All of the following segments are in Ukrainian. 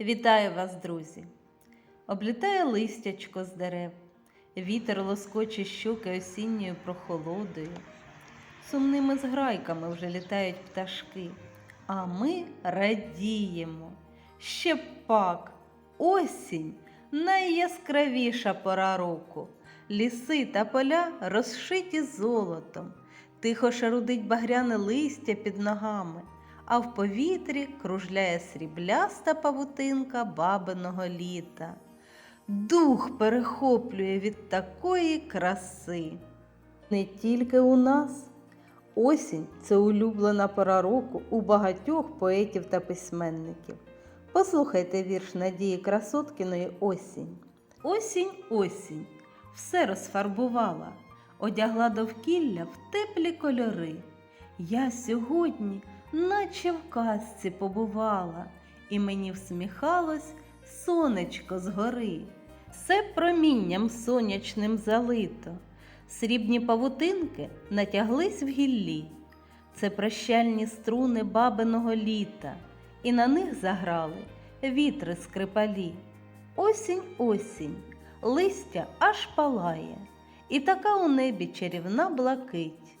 Вітаю вас, друзі! Облітає листячко з дерев, вітер лоскоче щоки осінньою прохолодою. Сумними зграйками вже літають пташки, а ми радіємо. Ще пак, осінь найяскравіша пора року. Ліси та поля розшиті золотом, тихо шарудить багряне листя під ногами, а в повітрі кружляє срібляста павутинка бабиного літа. Дух перехоплює від такої краси. Не тільки у нас. Осінь це улюблена пора року у багатьох поетів та письменників. Послухайте вірш Надії Красоткіної Осінь. Осінь, осінь, все розфарбувала, одягла довкілля в теплі кольори. Я сьогодні, наче в казці побувала, і мені всміхалось сонечко згори. Все промінням сонячним залито. Срібні павутинки натяглись в гіллі. Це прощальні струни бабиного літа, і на них заграли вітри скрипалі. Осінь, осінь, листя аж палає, і така у небі чарівна блакить.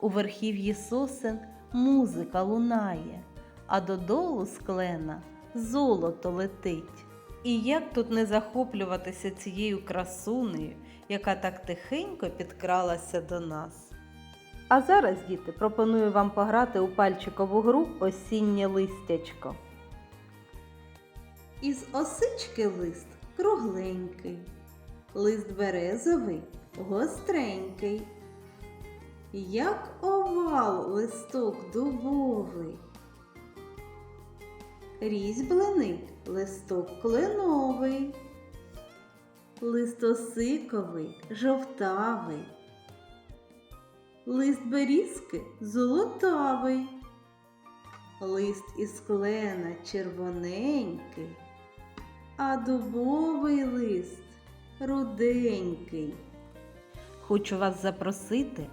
У верхів'ї сосен музика лунає, а додолу з клена золото летить. І як тут не захоплюватися цією красунею, яка так тихенько підкралася до нас. А зараз, діти, пропоную вам пограти у пальчикову гру Осіннє листячко. Із осички лист кругленький, лист березовий гостренький, як овал листок дубовий. Різьблений листок кленовий, листосиковий жовтавий, лист берізки золотавий, лист із клена червоненький, а дубовий лист руденький. Хочу вас запросити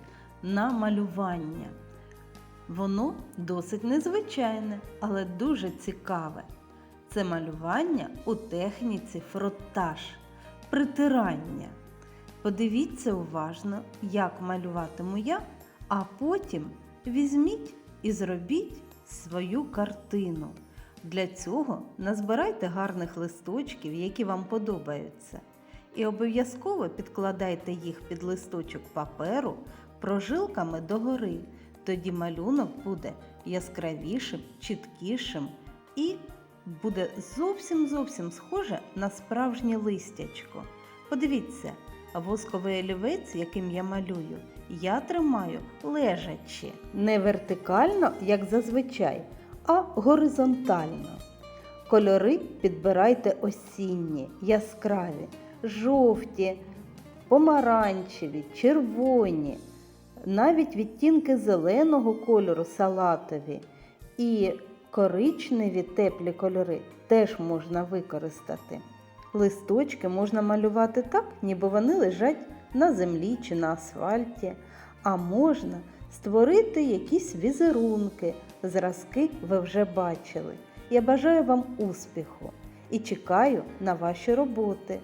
на малювання. Воно досить незвичайне, але дуже цікаве. Це малювання у техніці фротаж, притирання. Подивіться уважно, як малюватиму я, а потім візьміть і зробіть свою картину. Для цього назбирайте гарних листочків, які вам подобаються. І обов'язково підкладайте їх під листочок паперу прожилками догори. Тоді малюнок буде яскравішим, чіткішим і буде зовсім зовсім схоже на справжнє листячко. Подивіться, восковий олівець, яким я малюю, я тримаю лежачи. Не вертикально, як зазвичай, а горизонтально. Кольори підбирайте осінні, яскраві, жовті, помаранчеві, червоні, навіть відтінки зеленого кольору салатові і коричневі теплі кольори теж можна використати. Листочки можна малювати так, ніби вони лежать на землі чи на асфальті, а можна створити якісь візерунки, зразки ви вже бачили. Я бажаю вам успіху і чекаю на ваші роботи.